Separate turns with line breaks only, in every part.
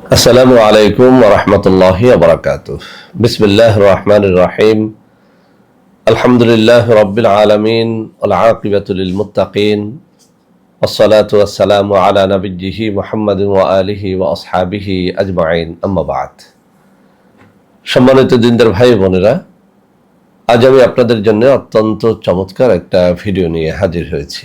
আসসালামু আলাইকুম রহমতুল্লাহ বরকাত বিসমিল্লাহ রহমান রহিম আলহামদুলিল্লাহ রবিল আলমিন আকিবাতুল মুতাকিন والصلاة والسلام على نبيه محمد وآله وأصحابه أجمعين أما بعد সম্মানিত দিনদার ভাই বোনেরা আজ আমি আপনাদের জন্য অত্যন্ত চমৎকার একটা ভিডিও নিয়ে হাজির হয়েছি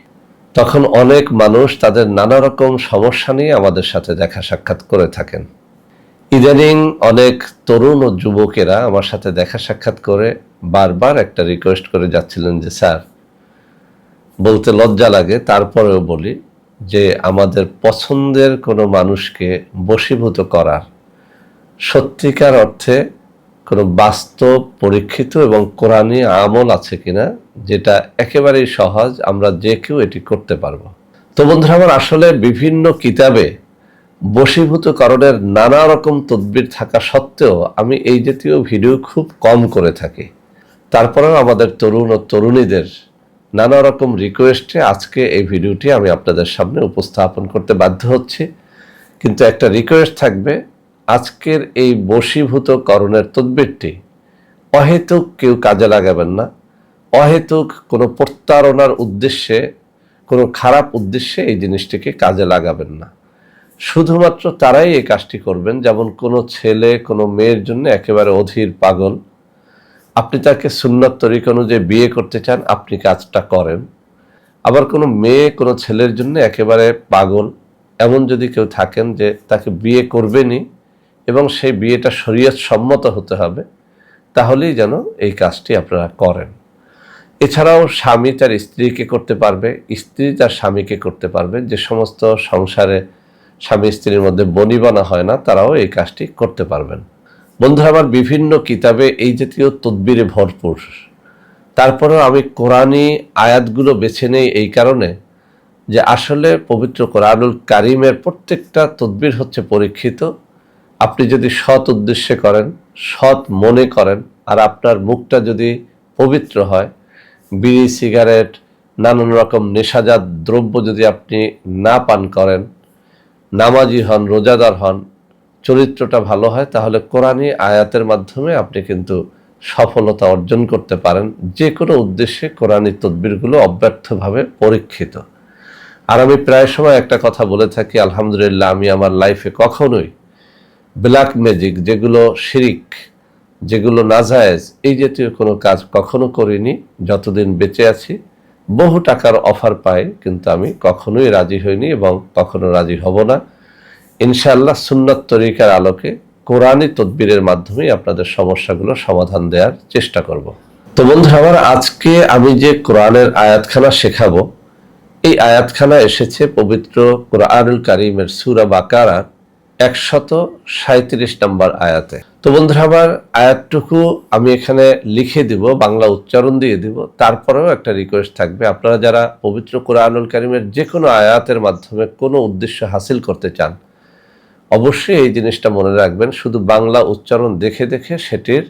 তখন অনেক মানুষ তাদের নানা রকম সমস্যা নিয়ে আমাদের সাথে দেখা সাক্ষাৎ করে থাকেন। ইদানিং অনেক তরুণ ও যুবকেরা আমার সাথে দেখা সাক্ষাৎ করে বারবার একটা রিকোয়েস্ট করে যাচ্ছিলেন যে, স্যার, বলতে লজ্জা লাগে, তারপরেও বলি যে, আমাদের পছন্দের কোনো মানুষকে বশীভূত করার সত্যিকার অর্থে কোনো বাস্তব, পরীক্ষিত এবং কোরআনী আমল আছে কিনা, যেটা একেবারেই সহজ, আমরা যে কেউ এটি করতে পারব। তো বন্ধুরা, আমার আসলে বিভিন্ন কিতাবে বশীভূতকরণের নানা রকম তদবির থাকা সত্ত্বেও আমি এই জাতীয় ভিডিও খুব কম করে থাকি। তারপরেও আমাদের তরুণ ও তরুণীদের নানা রকম রিকোয়েস্টে আজকে এই ভিডিওটি আমি আপনাদের সামনে উপস্থাপন করতে বাধ্য হচ্ছি। কিন্তু একটা রিকোয়েস্ট থাকবে আজকের এই বশীভূত করণের তদবিরটি, অহেতুক কেউ কাজে লাগাবেন না, অহেতুক কোনো প্রত্যারণার উদ্দেশ্যে, কোনো খারাপ উদ্দেশ্যে এই জিনিসটিকে কাজে লাগাবেন না। শুধুমাত্র তারাই এই কাজটি করবেন, যেমন কোনো ছেলে, কোনো মেয়ের জন্য একেবারে অধীর পাগল। আপনি তাকে সুন্নত তরিক অনুযায়ী বিয়ে করতে চান, আপনি কাজটা করেন। আবার কোনো মেয়ে, কোনো ছেলের জন্য একেবারে পাগল। এমন যদি কেউ থাকেন যে তাকে বিয়ে করবেনই এবং সেই বিয়েটা শরীয়ত সম্মত হতে হবে, তাহলেই যেন এই কাজটি আপনারা করেন। এছাড়াও স্বামী তার স্ত্রীকে করতে পারবে, স্ত্রী তার স্বামীকে করতে পারবে। যে সমস্ত সংসারে স্বামী স্ত্রীর মধ্যে বনিবনা হয় না, তারাও এই কাজটি করতে পারবেন। বন্ধুরা, আমার বিভিন্ন কিতাবে এই জাতীয় তদ্বিরে ভরপুর। তারপরেও আমি কোরআনী আয়াতগুলো বেছে নেই এই কারণে যে আসলে পবিত্র কোরআনুল কারিমের প্রত্যেকটা তদ্বির হচ্ছে পরীক্ষিত। আপনি যদি সৎ উদ্দেশ্যে করেন, সৎ মনে করেন, আর আপনার মুখটা যদি পবিত্র হয়, বিড়ি, সিগারেট, নানান রকম নেশাজাত দ্রব্য যদি আপনি না পান করেন, নামাজি হন, রোজাদার হন, চরিত্রটা ভালো হয়, তাহলে কোরআনী আয়াতের মাধ্যমে আপনি কিন্তু সফলতা অর্জন করতে পারেন। যে কোনো উদ্দেশ্যে কোরআনী তদবিরগুলো অব্যর্থভাবে পরীক্ষিত। আর আমি প্রায় সময় একটা কথা বলে থাকি, আলহামদুলিল্লাহ, আমি আমার লাইফে কখনোই ব্ল্যাক ম্যাজিক, যেগুলো শিরিক, যেগুলো নাজায়েজ, এই জাতীয় কোনো কাজ কখনো করিনি, যতদিন বেঁচে আছি। বহু টাকার অফার পাই, কিন্তু আমি কখনোই রাজি হইনি এবং কখনো রাজি হব না। ইনশাআল্লাহ সুন্নত তরিকার আলোকে কোরআনই তদবিরের মাধ্যমেই আপনাদের সমস্যাগুলো সমাধান দেওয়ার চেষ্টা করব। তো বন্ধুরা, আমার আজকে আমি যে কোরআনের আয়াতখানা শেখাবো, এই আয়াতখানা এসেছে পবিত্র কোরআনুল কারিমের সুরা বাকারা একশত সাঁত্রিশ নম্বর আয়াতে। তো বন্ধুরা আমার আয়াতটুকু আমি এখানে লিখে দিব, বাংলা উচ্চারণ দিয়ে দিব। তারপরেও একটা রিকোয়েস্ট থাকবে। আপনারা যারা পবিত্র কোরআনুল কারিমের যে কোনো আয়াতের মাধ্যমে কোনো উদ্দেশ্য হাসিল করতে চান, অবশ্যই এই জিনিসটা মনে রাখবেন। শুধু বাংলা উচ্চারণ দেখে দেখে সেটির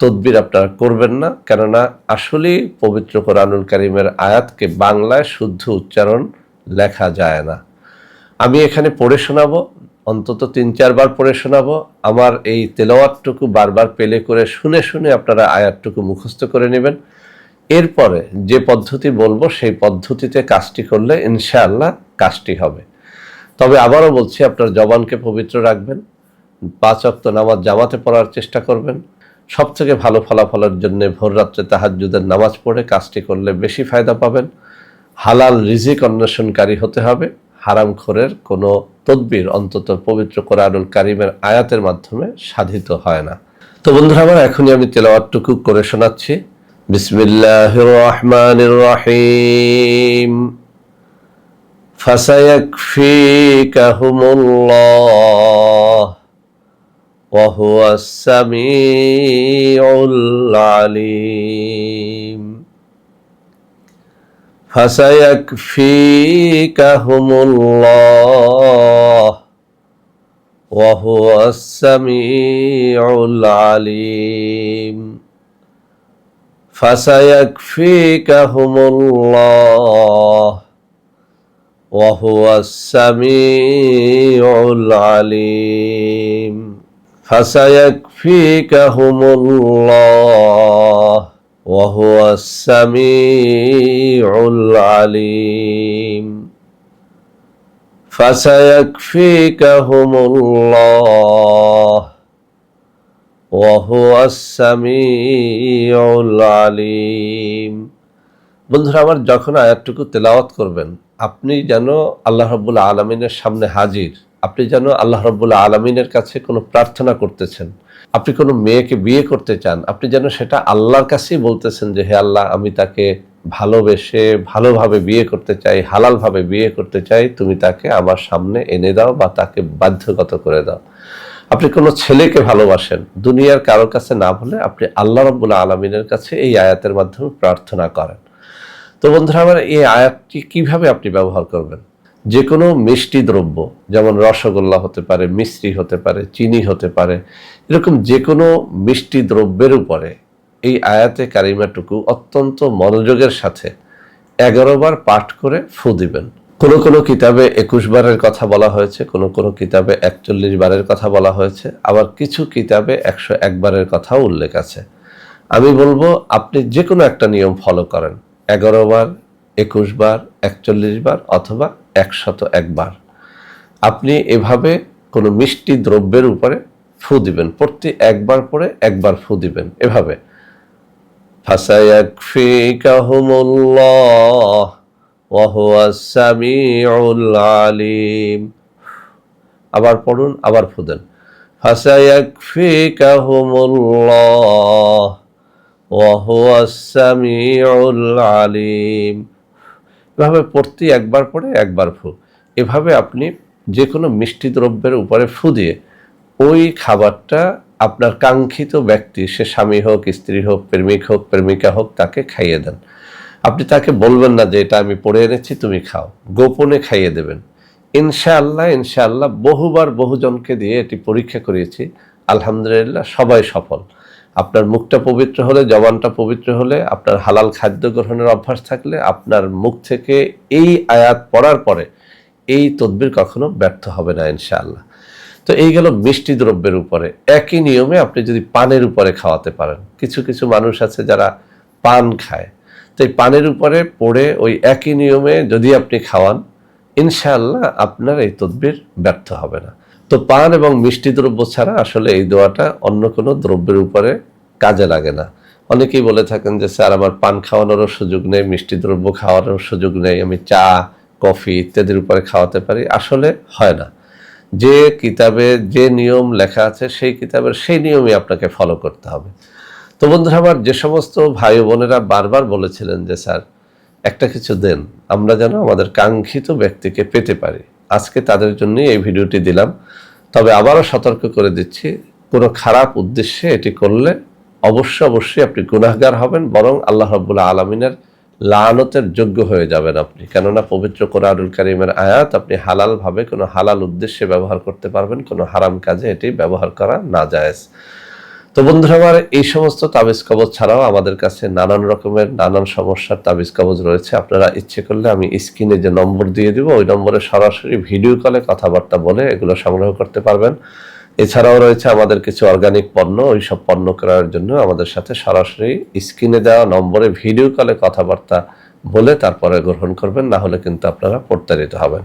তদবির আপনারা করবেন না। কেননা আসলেই পবিত্র কোরআনুল কারিমের আয়াতকে বাংলায় শুদ্ধ উচ্চারণ লেখা যায় না। আমি এখানে পড়ে শোনাবো। অন্তত তিন, চারবার পড়ে শোনাবো। আমার এই তেলাওয়াতটুকু বারবার পেলে করে শুনে শুনে আপনারা আয়াতটুকু মুখস্থ করে নেবেন। এরপরে যে পদ্ধতি বলব, সেই পদ্ধতিতে কাজটি করলে ইনশাআল্লাহ কাজটি হবে। তবে আবারও বলছি, আপনার জবানকে পবিত্র রাখবেন, পাঁচ অক্ত নামাজ জামাতে পড়ার চেষ্টা করবেন। সব থেকে ভালো ফলাফলের জন্য ভোর রাত্রে তাহাজুদের নামাজ পড়ে কাজটি করলে বেশি ফায়দা পাবেন। হালাল রিজিক অন্বেষণকারী হতে হবে। হারাম খোরের কোনো তদবির অন্তত পবিত্র কোরআনুল কারিমের আয়াতের মাধ্যমে সাধিত হয় না তো বন্ধুরা আমার এখনই আমি তেলাওয়াতটুকু করে শোনাচ্ছি বিসমিল্লাহ রহমান রহিম فسيكفيكهم الله وهو السميع العليم فسيكفيكهم الله وهو السميع العليم فسيكفيكهم الله وهو السميع العليم فسيكفيكهم الله وهو السميع العليم فسيكفيكهم الله وهو السميع العليم বন্ধুরা আমার যখন আয়াতটুকু তেলাওয়াত করবেন আপনি যেন আল্লাহ রব্বুল্লা আলমিনের সামনে হাজির আপনি যেন আল্লাহ রব্বুল্লা আলমিনের কাছে কোনো প্রার্থনা করতেছেন আপনি কোনো মেয়েকে বিয়ে করতে চান, আপনি যেন সেটা আল্লাহর কাছেই বলতেছেন যে, হে আল্লাহ, আমি তাকে ভালোবেসে ভালোভাবে বিয়ে করতে চাই, হালালভাবে বিয়ে করতে চাই, তুমি তাকে আমার সামনে এনে দাও বা তাকে বাধ্যগত করে দাও। আপনি কোনো ছেলেকে ভালোবাসেন, দুনিয়ার কারোর কাছে না বলে আপনি আল্লাহ রব্বুল্লা আলমিনের কাছে এই আয়াতের মাধ্যমে প্রার্থনা করেন। তো বন্ধুরা, আমার এই আয়াতটি কীভাবে আপনি ব্যবহার করবেন? যে কোনো মিষ্টি দ্রব্য, যেমন রসগোল্লা হতে পারে, মিষ্টি হতে পারে, চিনি হতে পারে, এরকম যে কোনো মিষ্টি দ্রব্যের উপরে এই আয়াতে কারিমাটুকু অত্যন্ত মনোযোগের সাথে এগারো বার পাঠ করে ফু দিবেন। কোনো কোনো কিতাবে একুশ বারের কথা বলা হয়েছে, কোনো কোনো কিতাবে একচল্লিশ বারের কথা বলা হয়েছে, আবার কিছু কিতাবে একশো একবারের কথাও উল্লেখ আছে। আমি বলব, আপনি যে কোনো একটা নিয়ম ফলো করেন। এগারো বার, একুশ বার, একচল্লিশ বার অথবা একশত একবার। আপনি এভাবে কোনো মিষ্টি দ্রব্যের উপরে ফু দিবেন। প্রতি একবার পরে একবার ফু দিবেন। এভাবে। আলিম। আবার পড়ুন, আবার ফু দেন। ওয়া আলিম। এভাবে পড়তে একবার পরে একবার ফু। এভাবে আপনি যে কোনো মিষ্টি দ্রব্যের উপরে ফু দিয়ে ওই খাবারটা আপনার কাঙ্ক্ষিত ব্যক্তি, সে স্বামী হোক, স্ত্রী হোক, প্রেমিক হোক, প্রেমিকা হোক, তাকে খাইয়ে দেন। আপনি তাকে বলবেন না যে, এটা আমি পড়ে এনেছি, তুমি খাও। গোপনে খাইয়ে দেবেন। ইনশাআল্লাহ ইনশাআল্লাহ বহুবার বহুজনকে দিয়ে এটি পরীক্ষা করিয়েছি। আলহামদুলিল্লাহ, সবাই সফল। আপনার মুখটা পবিত্র হলে, জবানটা পবিত্র হলে, আপনার হালাল খাদ্য গ্রহণের অভ্যাস থাকলে আপনার মুখ থেকে এই আয়াত পড়ার পরে এই তদবির কখনো ব্যর্থ হবে না, ইনশাআল্লাহ। তো এই গেল মিষ্টি দ্রব্যের উপরে। একই নিয়মে আপনি যদি পানের উপরে খাওয়াতে পারেন। কিছু কিছু মানুষ আছে যারা পান খায়। তো এই পানের উপরে পড়ে ওই একই নিয়মে যদি আপনি খাওয়ান, ইনশাআল্লাহ আপনার এই তদবির ব্যর্থ হবে না। তো পান এবং মিষ্টি দ্রব্য ছাড়া আসলে এই দোয়াটা অন্য কোনো দ্রব্যের উপরে কাজে লাগে না। অনেকেই বলে থাকেন যে, স্যার, আমার পান খাওয়ানোরও সুযোগ নেই, মিষ্টি দ্রব্য খাওয়ানোর সুযোগ নেই, আমি চা, কফি ইত্যাদির উপরে খাওয়াতে পারি। আসলে হয় না। যে কিতাবে যে নিয়ম লেখা আছে, সেই কিতাবের সেই নিয়মই আপনাকে ফলো করতে হবে। তো বন্ধুরা, আমার যে সমস্ত ভাই বোনেরা বারবার বলেছিলেন যে, স্যার, একটা কিছু দেন, আমরা যেন আমাদের কাঙ্ক্ষিত ব্যক্তিকে পেতে পারি। আজকে তাদের জন্য এই ভিডিওটি দিলাম। তবে আবারও সতর্ক করে দিচ্ছি, কোনো খারাপ উদ্দেশ্যে এটি করলে অবশ্য অবশ্যই আপনি গুনাহগার হবেন, বরং আল্লাহ রবুল্লা আলমিনের লানতের যোগ্য হয়ে যাবেন আপনি। কেননা পবিত্র কোরআনুল কারিমের আয়াত আপনি হালালভাবে কোনো হালাল উদ্দেশ্যে ব্যবহার করতে পারবেন, কোনো হারাম কাজে এটি ব্যবহার করা না যায় তো বন্ধুরা আমার এই সমস্ত তাবিজ কবজ ছাড়াও আমাদের কাছে নানান রকমের নানান সমস্যার তাবিজ কবজ রয়েছে। আপনারা ইচ্ছে করলে আমি স্ক্রিনে যে নম্বর দিয়ে দিব, ওই নম্বরে সরাসরি ভিডিও কলে কথাবার্তা বলে এগুলো সংগ্রহ করতে পারবেন। এছাড়াও রয়েছে আমাদের কিছু অর্গানিক পণ্য ওই সব পণ্য করার জন্য আমাদের সাথে সরাসরি স্ক্রিনে দেওয়া নম্বরে ভিডিও কলে কথাবার্তা বলে তারপরে গ্রহণ করবেন, না হলে কিন্তু আপনারা প্রতারিত হবেন।